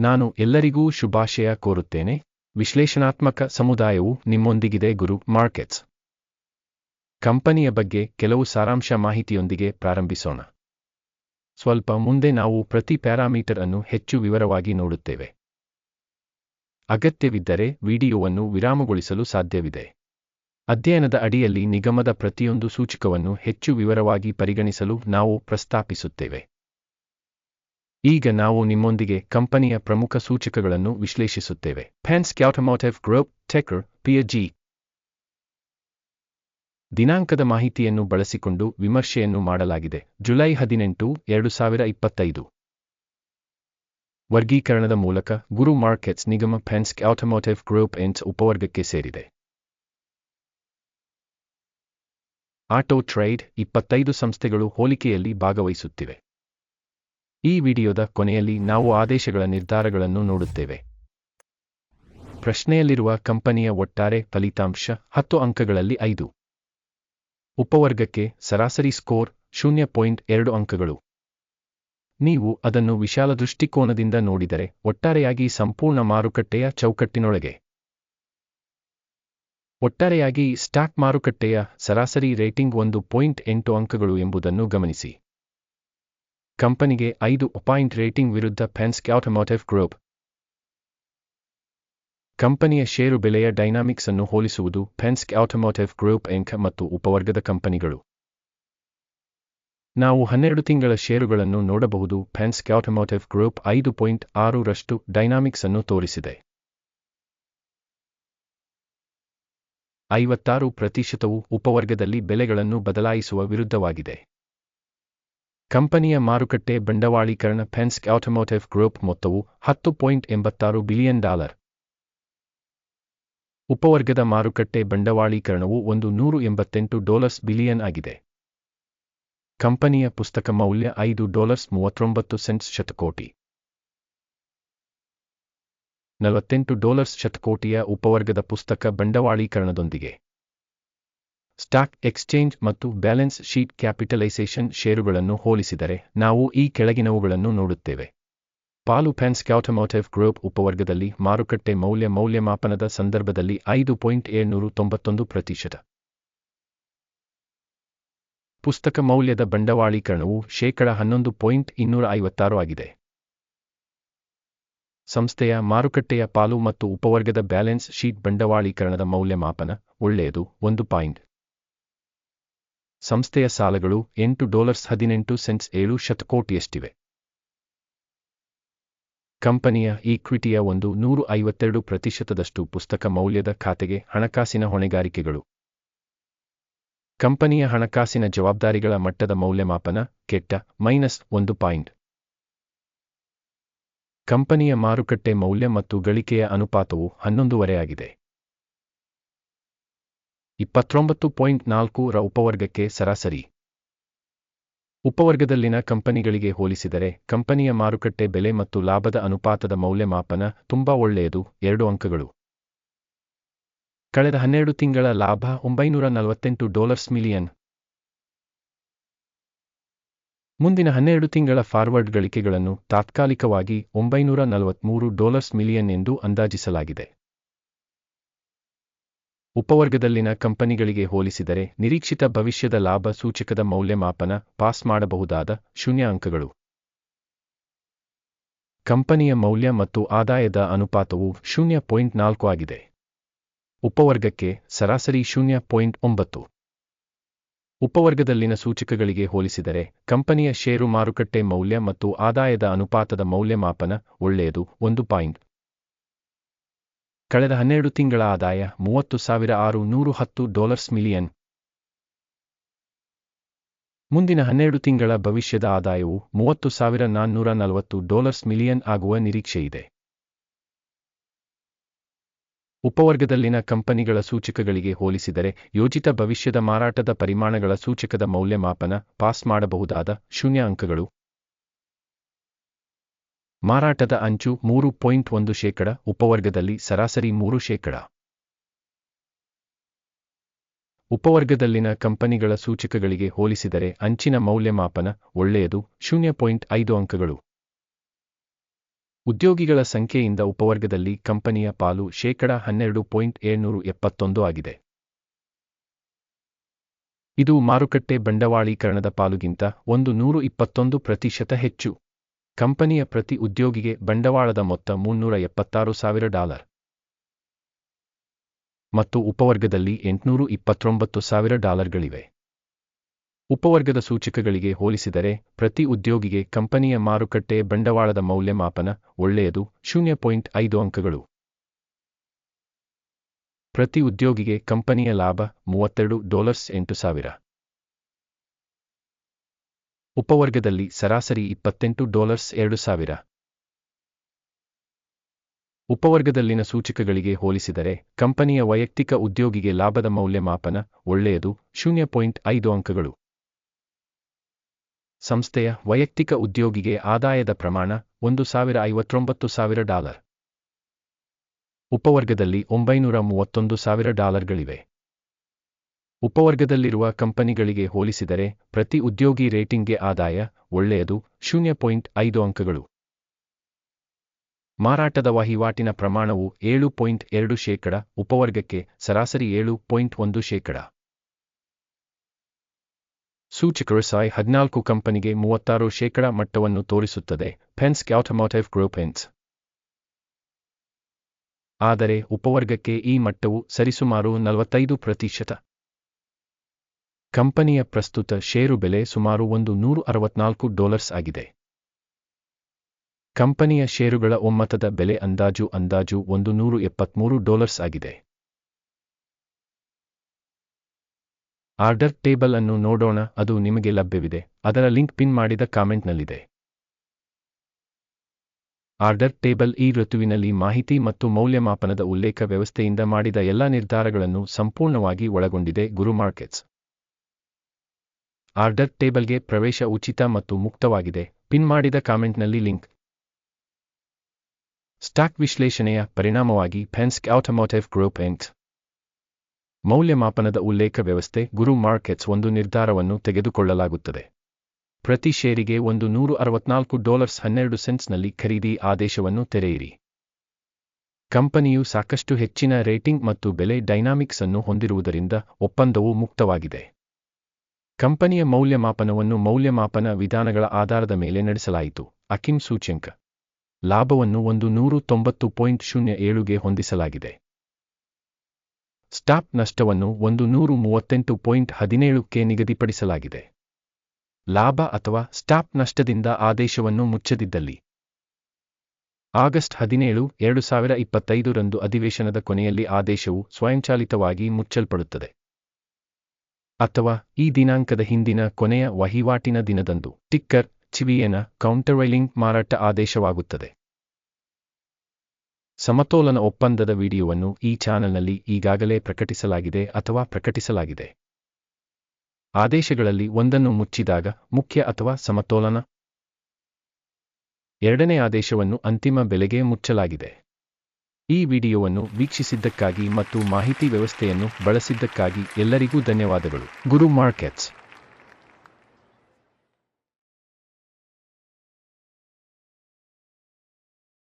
ನಾನು ಎಲ್ಲರಿಗೂ ಶುಭಾಶಯ ಕೋರುತ್ತೇನೆ. ವಿಶ್ಲೇಷಣಾತ್ಮಕ ಸಮುದಾಯವು ನಿಮ್ಮೊಂದಿಗಿದೆ ಗುರು ಮಾರ್ಕೆಟ್ಸ್. ಕಂಪನಿಯ ಬಗ್ಗೆ ಕೆಲವು ಸಾರಾಂಶ ಮಾಹಿತಿಯೊಂದಿಗೆ ಪ್ರಾರಂಭಿಸೋಣ. ಸ್ವಲ್ಪ ಮುಂದೆ ನಾವು ಪ್ರತಿ ಪ್ಯಾರಾಮೀಟರ್ ಅನ್ನು ಹೆಚ್ಚು ವಿವರವಾಗಿ ನೋಡುತ್ತೇವೆ. ಅಗತ್ಯವಿದ್ದರೆ ವಿಡಿಯೋವನ್ನು ವಿರಾಮಗೊಳಿಸಲು ಸಾಧ್ಯವಿದೆ. ಅಧ್ಯಯನದ ಅಡಿಯಲ್ಲಿ ನಿಗಮದ ಪ್ರತಿಯೊಂದು ಸೂಚಕವನ್ನು ಹೆಚ್ಚು ವಿವರವಾಗಿ ಪರಿಗಣಿಸಲು ನಾವು ಪ್ರಸ್ತಾಪಿಸುತ್ತೇವೆ. ಈಗ ನಾವು ನಿಮ್ಮೊಂದಿಗೆ ಕಂಪನಿಯ ಪ್ರಮುಖ ಸೂಚಕಗಳನ್ನು ವಿಶ್ಲೇಷಿಸುತ್ತೇವೆ. ಫ್ಯಾನ್ಸ್ ಕ್ಯಾಟಮೋಟಿವ್ ಗ್ರೂಪ್ ಟೆಕರ್ ಪಿಎಜಿ ದಿನಾಂಕದ ಮಾಹಿತಿಯನ್ನು ಬಳಸಿಕೊಂಡು ವಿಮರ್ಶೆಯನ್ನು ಮಾಡಲಾಗಿದೆ. ಜುಲೈ ಹದಿನೆಂಟು, ಎರಡು ಸಾವಿರ ಇಪ್ಪತ್ತೈದು. ವರ್ಗೀಕರಣದ ಮೂಲಕ ಗುರು ಮಾರ್ಕೆಟ್ಸ್ ನಿಗಮ ಫ್ಯಾನ್ಸ್ಕ್ ಆಟೋಮೋಟಿವ್ ಗ್ರೂಪ್ ಎಂಟ್ಸ್ ಉಪವರ್ಗಕ್ಕೆ ಸೇರಿದೆ. ಆಟೋ ಟ್ರೇಡ್ ಇಪ್ಪತ್ತೈದು ಸಂಸ್ಥೆಗಳು ಹೋಲಿಕೆಯಲ್ಲಿ ಭಾಗವಹಿಸುತ್ತಿವೆ. ಈ ವಿಡಿಯೋದ ಕೊನೆಯಲ್ಲಿ ನಾವು ಆದೇಶಗಳ ನಿರ್ಧಾರಗಳನ್ನು ನೋಡುತ್ತೇವೆ. ಪ್ರಶ್ನೆಯಲ್ಲಿರುವ ಕಂಪನಿಯ ಒಟ್ಟಾರೆ ಫಲಿತಾಂಶ ಹತ್ತು ಅಂಕಗಳಲ್ಲಿ ಐದು. ಉಪವರ್ಗಕ್ಕೆ ಸರಾಸರಿ ಸ್ಕೋರ್ ಶೂನ್ಯ ಪಾಯಿಂಟ್ ಎರಡು ಅಂಕಗಳು. ನೀವು ಅದನ್ನು ವಿಶಾಲ ದೃಷ್ಟಿಕೋನದಿಂದ ನೋಡಿದರೆ ಒಟ್ಟಾರೆಯಾಗಿ ಸಂಪೂರ್ಣ ಮಾರುಕಟ್ಟೆಯ ಚೌಕಟ್ಟಿನೊಳಗೆ. ಒಟ್ಟಾರೆಯಾಗಿ ಸ್ಟಾಕ್ ಮಾರುಕಟ್ಟೆಯ ಸರಾಸರಿ ರೇಟಿಂಗ್ ಒಂದು ಪಾಯಿಂಟ್ ಎಂಟು ಅಂಕಗಳು ಎಂಬುದನ್ನು ಗಮನಿಸಿ. ಕಂಪನಿಗೆ ಐದು ಪಾಯಿಂಟ್ ರೇಟಿಂಗ್ ವಿರುದ್ಧ ಫೆನ್ಸ್ಕ್ ಆಟೋಮೋಟಿವ್ ಗ್ರೂಪ್. ಕಂಪನಿಯ ಷೇರು ಬೆಲೆಯ ಡೈನಾಮಿಕ್ಸ್ ಅನ್ನು ಹೋಲಿಸುವುದು ಫೆನ್ಸ್ಕ್ ಆಟೋಮೋಟಿವ್ ಗ್ರೂಪ್ ಎಂಕ ಮತ್ತು ಉಪವರ್ಗದ ಕಂಪನಿಗಳು. ನಾವು ಹನ್ನೆರಡು ತಿಂಗಳ ಷೇರುಗಳನ್ನು ನೋಡಬಹುದು ಫೆನ್ಸ್ಕ್ ಆಟೋಮೋಟಿವ್ ಗ್ರೂಪ್ ಐದು ಪಾಯಿಂಟ್ ಆರು ರಷ್ಟು ಡೈನಾಮಿಕ್ಸ್ ಅನ್ನು ತೋರಿಸಿದೆ. ಐವತ್ತಾರು ಪ್ರತಿಶತವು ಉಪವರ್ಗದಲ್ಲಿ ಬೆಲೆಗಳನ್ನು ಬದಲಾಯಿಸುವ ವಿರುದ್ಧವಾಗಿದೆ. ಕಂಪನಿಯ ಮಾರುಕಟ್ಟೆ ಬಂಡವಾಳೀಕರಣ ಫೆನ್ಸ್ಕ್ ಆಟೋಮೋಟಿವ್ ಗ್ರೂಪ್ ಮೊತ್ತವು ಹತ್ತು ಪಾಯಿಂಟ್ ಎಂಬತ್ತಾರು ಬಿಲಿಯನ್ ಡಾಲರ್. ಉಪವರ್ಗದ ಮಾರುಕಟ್ಟೆ ಬಂಡವಾಳೀಕರಣವು ಒಂದು ನೂರು ಎಂಬತ್ತೆಂಟು ಡಾಲರ್ಸ್ ಬಿಲಿಯನ್ ಆಗಿದೆ. ಕಂಪನಿಯ ಪುಸ್ತಕ ಮೌಲ್ಯ ಐದು ಡಾಲರ್ಸ್ ಮೂವತ್ತೊಂಬತ್ತು ಸೆಂಟ್ಸ್ ಶತಕೋಟಿ. ನಲವತ್ತೆಂಟು ಡಾಲರ್ಸ್ ಶತಕೋಟಿಯ ಉಪವರ್ಗದ ಪುಸ್ತಕ ಬಂಡವಾಳೀಕರಣದೊಂದಿಗೆ. ಸ್ಟಾಕ್ ಎಕ್ಸ್ಚೇಂಜ್ ಮತ್ತು ಬ್ಯಾಲೆನ್ಸ್ ಶೀಟ್ ಕ್ಯಾಪಿಟಲೈಸೇಷನ್ ಷೇರುಗಳನ್ನು ಹೋಲಿಸಿದರೆ ನಾವು ಈ ಕೆಳಗಿನವುಗಳನ್ನು ನೋಡುತ್ತೇವೆ. ಪಾಲು ಫ್ಯಾನ್ಸ್ಕ್ ಆಟೋಮೋಟಿವ್ ಗ್ರೂಪ್ ಉಪವರ್ಗದಲ್ಲಿ ಮಾರುಕಟ್ಟೆ ಮೌಲ್ಯ ಮೌಲ್ಯಮಾಪನದ ಸಂದರ್ಭದಲ್ಲಿ ಐದು ಪಾಯಿಂಟ್ ಏಳ್ನೂರು ತೊಂಬತ್ತೊಂದು ಪ್ರತಿಶತ. ಪುಸ್ತಕ ಮೌಲ್ಯದ ಬಂಡವಾಳೀಕರಣವು ಶೇಕಡ ಹನ್ನೊಂದು ಪಾಯಿಂಟ್ ಇನ್ನೂರ ಐವತ್ತಾರು ಆಗಿದೆ. ಸಂಸ್ಥೆಯ ಮಾರುಕಟ್ಟೆಯ ಪಾಲು ಮತ್ತು ಉಪವರ್ಗದ ಬ್ಯಾಲೆನ್ಸ್ ಶೀಟ್ ಬಂಡವಾಳೀಕರಣದ ಮೌಲ್ಯಮಾಪನ ಒಳ್ಳೆಯದು ಒಂದು ಪಾಯಿಂಟ್. ಸಂಸ್ಥೆಯ ಸಾಲಗಳು ಎಂಟು ಡಾಲರ್ಸ್ ಹದಿನೆಂಟು ಸೆಂಟ್ಸ್ ಏಳು ಶತಕೋಟಿಯಷ್ಟಿವೆ. ಕಂಪನಿಯ ಈಕ್ವಿಟಿಯ ಒಂದು ನೂರು ಐವತ್ತೆರಡು ಪ್ರತಿಶತದಷ್ಟು ಪುಸ್ತಕ ಮೌಲ್ಯದ ಖಾತೆಗೆ ಹಣಕಾಸಿನ ಹೊಣೆಗಾರಿಕೆಗಳು. ಕಂಪನಿಯ ಹಣಕಾಸಿನ ಜವಾಬ್ದಾರಿಗಳ ಮಟ್ಟದ ಮೌಲ್ಯಮಾಪನ ಕೆಟ್ಟ ಮೈನಸ್ ಒಂದು ಪಾಯಿಂಟ್. ಕಂಪನಿಯ ಮಾರುಕಟ್ಟೆ ಮೌಲ್ಯ ಮತ್ತು ಗಳಿಕೆಯ ಅನುಪಾತವು ಹನ್ನೊಂದುವರೆಯಾಗಿದೆ. ಇಪ್ಪತ್ತೊಂಬತ್ತು ಪಾಯಿಂಟ್ ನಾಲ್ಕು ಉಪವರ್ಗಕ್ಕೆ ಸರಾಸರಿ. ಉಪವರ್ಗದಲ್ಲಿನ ಕಂಪನಿಗಳಿಗೆ ಹೋಲಿಸಿದರೆ, ಕಂಪನಿಯ ಮಾರುಕಟ್ಟೆ ಬೆಲೆ ಮತ್ತು ಲಾಭದ ಅನುಪಾತದ ಮೌಲ್ಯಮಾಪನ ತುಂಬಾ ಒಳ್ಳೆಯದು, ಎರಡು ಅಂಕಗಳು. ಕಳೆದ ಹನ್ನೆರಡು ತಿಂಗಳ ಲಾಭ ಒಂಬೈನೂರ ನಲವತ್ತೆಂಟು ಡಾಲರ್ಸ್ ಮಿಲಿಯನ್. ಮುಂದಿನ ಹನ್ನೆರಡು ತಿಂಗಳ ಫಾರ್ವರ್ಡ್ ಗಳಿಕೆಗಳನ್ನು ತಾತ್ಕಾಲಿಕವಾಗಿ ಒಂಬೈನೂರ ನಲವತ್ಮೂರು ಡಾಲರ್ಸ್ ಮಿಲಿಯನ್ ಎಂದು ಅಂದಾಜಿಸಲಾಗಿದೆ. ಉಪವರ್ಗದಲ್ಲಿನ ಕಂಪನಿಗಳಿಗೆ ಹೋಲಿಸಿದರೆ ನಿರೀಕ್ಷಿತ ಭವಿಷ್ಯದ ಲಾಭ ಸೂಚಕದ ಮೌಲ್ಯಮಾಪನ ಪಾಸ್ ಮಾಡಬಹುದಾದ ಶೂನ್ಯ ಅಂಕಗಳು. ಕಂಪನಿಯ ಮೌಲ್ಯ ಮತ್ತು ಆದಾಯದ ಅನುಪಾತವು ಶೂನ್ಯ ಪಾಯಿಂಟ್ ನಾಲ್ಕು ಆಗಿದೆ. ಉಪವರ್ಗಕ್ಕೆ ಸರಾಸರಿ ಶೂನ್ಯ ಪಾಯಿಂಟ್ ಒಂಬತ್ತು. ಉಪವರ್ಗದಲ್ಲಿನ ಸೂಚಕಗಳಿಗೆ ಹೋಲಿಸಿದರೆ ಕಂಪನಿಯ ಷೇರು ಮಾರುಕಟ್ಟೆ ಮೌಲ್ಯ ಮತ್ತು ಆದಾಯದ ಅನುಪಾತದ ಮೌಲ್ಯಮಾಪನ ಒಳ್ಳೆಯದು ಒಂದು ಪಾಯಿಂಟ್. ಕಳೆದ ಹನ್ನೆರಡು ತಿಂಗಳ ಆದಾಯ ಮೂವತ್ತು ಸಾವಿರ ಆರು ನೂರು ಹತ್ತು ಡಾಲರ್ಸ್ ಮಿಲಿಯನ್. ಮುಂದಿನ ಹನ್ನೆರಡು ತಿಂಗಳ ಭವಿಷ್ಯದ ಆದಾಯವು ಮೂವತ್ತು ಸಾವಿರ ನಾನ್ನೂರ ನಲವತ್ತು ಡಾಲರ್ಸ್ ಮಿಲಿಯನ್ ಆಗುವ ನಿರೀಕ್ಷೆಯಿದೆ. ಉಪವರ್ಗದಲ್ಲಿನ ಕಂಪನಿಗಳ ಸೂಚಕಗಳಿಗೆ ಹೋಲಿಸಿದರೆ ಯೋಜಿತ ಭವಿಷ್ಯದ ಮಾರಾಟದ ಪರಿಮಾಣಗಳ ಸೂಚಕದ ಮೌಲ್ಯಮಾಪನ ಪಾಸ್ ಮಾಡಬಹುದಾದ ಶೂನ್ಯ ಅಂಕಗಳು. ಮಾರಾಟದ ಅಂಚು ಮೂರು ಪಾಯಿಂಟ್ ಒಂದು ಶೇಕಡ, ಉಪವರ್ಗದಲ್ಲಿ ಸರಾಸರಿ ಮೂರು ಶೇಕಡ. ಉಪವರ್ಗದಲ್ಲಿನ ಕಂಪನಿಗಳ ಸೂಚಕಗಳಿಗೆ ಹೋಲಿಸಿದರೆ ಅಂಚಿನ ಮೌಲ್ಯಮಾಪನ ಒಳ್ಳೆಯದು, ಶೂನ್ಯ ಪಾಯಿಂಟ್ ಐದು ಅಂಕಗಳು. ಉದ್ಯೋಗಿಗಳ ಸಂಖ್ಯೆಯಿಂದ ಉಪವರ್ಗದಲ್ಲಿ ಕಂಪನಿಯ ಪಾಲು ಶೇಕಡ ಹನ್ನೆರಡು ಪಾಯಿಂಟ್ ಏಳ್ನೂರು ಎಪ್ಪತ್ತೊಂದು ಆಗಿದೆ. ಇದು ಮಾರುಕಟ್ಟೆ ಬಂಡವಾಳೀಕರಣದ ಪಾಲುಗಿಂತ ಒಂದು ನೂರು ಇಪ್ಪತ್ತೊಂದು ಪ್ರತಿಶತ ಹೆಚ್ಚು. ಕಂಪನಿಯ ಪ್ರತಿ ಉದ್ಯೋಗಿಗೆ ಬಂಡವಾಳದ ಮೊತ್ತ ಮುನ್ನೂರ ಎಪ್ಪತ್ತಾರು ಸಾವಿರ ಡಾಲರ್. ಮತ್ತು ಉಪವರ್ಗದಲ್ಲಿ ಎಂಟುನೂರು ಇಪ್ಪತ್ತೊಂಬತ್ತು ಸಾವಿರ ಡಾಲರ್ಗಳಿವೆ. ಉಪವರ್ಗದ ಸೂಚಕಗಳಿಗೆ ಹೋಲಿಸಿದರೆ ಪ್ರತಿ ಉದ್ಯೋಗಿಗೆ ಕಂಪನಿಯ ಮಾರುಕಟ್ಟೆ ಬಂಡವಾಳದ ಮೌಲ್ಯಮಾಪನ ಒಳ್ಳೆಯದು ಶೂನ್ಯ ಪಾಯಿಂಟ್ ಅಂಕಗಳು. ಪ್ರತಿ ಉದ್ಯೋಗಿಗೆ ಕಂಪನಿಯ ಲಾಭ ಮೂವತ್ತೆರಡು ಡಾಲರ್ಸ್ ಎಂಟು ಸಾವಿರ. ಉಪವರ್ಗದಲ್ಲಿ ಸರಾಸರಿ ಇಪ್ಪತ್ತೆಂಟು ಡಾಲರ್ಸ್ ಎರಡು ಸಾವಿರ. ಉಪವರ್ಗದಲ್ಲಿನ ಸೂಚಕಗಳಿಗೆ ಹೋಲಿಸಿದರೆ, ಕಂಪನಿಯ ವೈಯಕ್ತಿಕ ಉದ್ಯೋಗಿಗೆ ಲಾಭದ ಮೌಲ್ಯಮಾಪನ ಒಳ್ಳೆಯದು, ಶೂನ್ಯ ಪಾಯಿಂಟ್ ಐದು ಅಂಕಗಳು. ಸಂಸ್ಥೆಯ ವೈಯಕ್ತಿಕ ಉದ್ಯೋಗಿಗೆ ಆದಾಯದ ಪ್ರಮಾಣ ಒಂದು ಸಾವಿರ ಐವತ್ತೊಂಬತ್ತು ಸಾವಿರ ಡಾಲರ್. ಉಪವರ್ಗದಲ್ಲಿ ಒಂಬೈನೂರ ಮೂವತ್ತೊಂದು ಸಾವಿರ ಡಾಲರ್ಗಳಿವೆ. ಉಪವರ್ಗದಲ್ಲಿರುವ ಕಂಪನಿಗಳಿಗೆ ಹೋಲಿಸಿದರೆ ಪ್ರತಿ ಉದ್ಯೋಗಿ ರೇಟಿಂಗ್ಗೆ ಆದಾಯ ಒಳ್ಳೆಯದು, ಶೂನ್ಯ ಪಾಯಿಂಟ್ ಐದು ಅಂಕಗಳು. ಮಾರಾಟದ ವಹಿವಾಟಿನ ಪ್ರಮಾಣವು ಏಳು ಪಾಯಿಂಟ್ ಎರಡು ಶೇಕಡ, ಉಪವರ್ಗಕ್ಕೆ ಸರಾಸರಿ ಏಳು ಪಾಯಿಂಟ್ ಒಂದು ಶೇಕಡ. ಸೂಚಕರು ಸಾಯ್ ಹದಿನಾಲ್ಕು ಕಂಪನಿಗೆ ಮೂವತ್ತಾರು ಶೇಕಡ ಮಟ್ಟವನ್ನು ತೋರಿಸುತ್ತದೆ ಫೆನ್ಸ್ ಆಟೋಮೋಟಿವ್ ಗ್ರೂಪ್ ಎನ್ಸ್ ಆದರೆ ಉಪವರ್ಗಕ್ಕೆ ಈ ಮಟ್ಟವು ಸರಿಸುಮಾರು ನಲವತ್ತೈದು ಪ್ರತಿಶತ. ಕಂಪನಿಯ ಪ್ರಸ್ತುತ ಷೇರು ಬೆಲೆ ಸುಮಾರು ಒಂದು ನೂರು ಅರವತ್ನಾಲ್ಕು ಡಾಲರ್ಸ್ ಆಗಿದೆ. ಕಂಪನಿಯ ಷೇರುಗಳ ಒಮ್ಮತದ ಬೆಲೆ ಅಂದಾಜು ಅಂದಾಜು ಒಂದು ನೂರು ಎಪ್ಪತ್ಮೂರು ಡಾಲರ್ಸ್ ಆಗಿದೆ. ಆರ್ಡರ್ ಟೇಬಲ್ ಅನ್ನು ನೋಡೋಣ, ಅದು ನಿಮಗೆ ಲಭ್ಯವಿದೆ. ಅದರ ಲಿಂಕ್ ಪಿನ್ ಮಾಡಿದ ಕಾಮೆಂಟ್ನಲ್ಲಿದೆ. ಆರ್ಡರ್ ಟೇಬಲ್ ಈ ಋತುವಿನಲ್ಲಿ ಮಾಹಿತಿ ಮತ್ತು ಮೌಲ್ಯಮಾಪನದ ಉಲ್ಲೇಖ ವ್ಯವಸ್ಥೆಯಿಂದ ಮಾಡಿದ ಎಲ್ಲ ನಿರ್ಧಾರಗಳನ್ನು ಸಂಪೂರ್ಣವಾಗಿ ಒಳಗೊಂಡಿದೆ ಗುರು ಮಾರ್ಕೆಟ್ಸ್. ಆರ್ಡರ್ ಟೇಬಲ್ಗೆ ಪ್ರವೇಶ ಉಚಿತ ಮತ್ತು ಮುಕ್ತವಾಗಿದೆ. ಪಿನ್ ಮಾಡಿದ ಕಾಮೆಂಟ್ನಲ್ಲಿ ಲಿಂಕ್. ಸ್ಟಾಕ್ ವಿಶ್ಲೇಷಣೆಯ ಪರಿಣಾಮವಾಗಿ ಫೆನ್ಸ್ಕ್ ಆಟೋಮೋಟಿವ್ ಗ್ರೂಪ್ ಎಂಕ್ಸ್ ಮೌಲ್ಯಮಾಪನದ ಉಲ್ಲೇಖ ವ್ಯವಸ್ಥೆ ಗುರು ಮಾರ್ಕೆಟ್ಸ್ ಒಂದು ನಿರ್ಧಾರವನ್ನು ತೆಗೆದುಕೊಳ್ಳಲಾಗುತ್ತದೆ. ಪ್ರತಿ ಷೇರಿಗೆ ಒಂದು ನೂರು ಅರವತ್ನಾಲ್ಕು ಡಾಲರ್ಸ್ ಹನ್ನೆರಡು ಸೆಂಟ್ಸ್ನಲ್ಲಿ ಖರೀದಿ ಆದೇಶವನ್ನು ತೆರೆಯಿರಿ. ಕಂಪನಿಯು ಸಾಕಷ್ಟು ಹೆಚ್ಚಿನ ರೇಟಿಂಗ್ ಮತ್ತು ಬೆಲೆ ಡೈನಾಮಿಕ್ಸ್ ಅನ್ನು ಹೊಂದಿರುವುದರಿಂದ ಒಪ್ಪಂದವು ಮುಕ್ತವಾಗಿದೆ. ಕಂಪನಿಯ ಮೌಲ್ಯಮಾಪನವನ್ನು ಮೌಲ್ಯಮಾಪನ ವಿಧಾನಗಳ ಆಧಾರದ ಮೇಲೆ ನಡೆಸಲಾಯಿತು. ಅಕಿಮ್ ಸೂಚ್ಯಂಕ. ಲಾಭವನ್ನು ಒಂದು ನೂರು ತೊಂಬತ್ತು ಪಾಯಿಂಟ್ ಶೂನ್ಯ ಏಳುಗೆ ಹೊಂದಿಸಲಾಗಿದೆ. ಸ್ಟಾಪ್ ನಷ್ಟವನ್ನು ಒಂದು ನೂರು ಮೂವತ್ತೆಂಟು ಪಾಯಿಂಟ್ ಹದಿನೇಳುಕ್ಕೆ ನಿಗದಿಪಡಿಸಲಾಗಿದೆ. ಲಾಭ ಅಥವಾ ಸ್ಟಾಪ್ ನಷ್ಟದಿಂದ ಆದೇಶವನ್ನು ಮುಚ್ಚದಿದ್ದಲ್ಲಿ. ಆಗಸ್ಟ್ ಹದಿನೇಳು, ಎರಡು ಸಾವಿರ ಇಪ್ಪತ್ತೈದರಂದು ಅಧಿವೇಶನದ ಕೊನೆಯಲ್ಲಿ ಆದೇಶವು ಸ್ವಯಂಚಾಲಿತವಾಗಿ ಮುಚ್ಚಲ್ಪಡುತ್ತದೆ. ಅಥವಾ ಈ ದಿನಾಂಕದ ಹಿಂದಿನ ಕೊನೆಯ ವಹಿವಾಟಿನ ದಿನದಂದು. ಟಿಕ್ಕರ್ ಚಿವಿಯನ ಕೌಂಟರ್ವೈಲಿಂಗ್ ಮಾರಾಟ ಆದೇಶವಾಗುತ್ತದೆ. ಸಮತೋಲನ ಒಪ್ಪಂದದ ವಿಡಿಯೋವನ್ನು ಈ ಚಾನೆಲ್ನಲ್ಲಿ ಈಗಾಗಲೇ ಪ್ರಕಟಿಸಲಾಗಿದೆ ಅಥವಾ ಪ್ರಕಟಿಸಲಾಗಿದೆ. ಆದೇಶಗಳಲ್ಲಿ ಒಂದನ್ನು ಮುಚ್ಚಿದಾಗ ಮುಖ್ಯ ಅಥವಾ ಸಮತೋಲನ. ಎರಡನೇ ಆದೇಶವನ್ನು ಅಂತಿಮ ಬೆಲೆಗೆ ಮುಚ್ಚಲಾಗಿದೆ. ಈ ವಿಡಿಯೋವನ್ನು ವೀಕ್ಷಿಸಿದ್ದಕ್ಕಾಗಿ ಮತ್ತು ಮಾಹಿತಿ ವ್ಯವಸ್ಥೆಯನ್ನು ಬಳಸಿದ್ದಕ್ಕಾಗಿ ಎಲ್ಲರಿಗೂ ಧನ್ಯವಾದಗಳು. ಗುರು ಮಾರ್ಕೆಟ್ಸ್.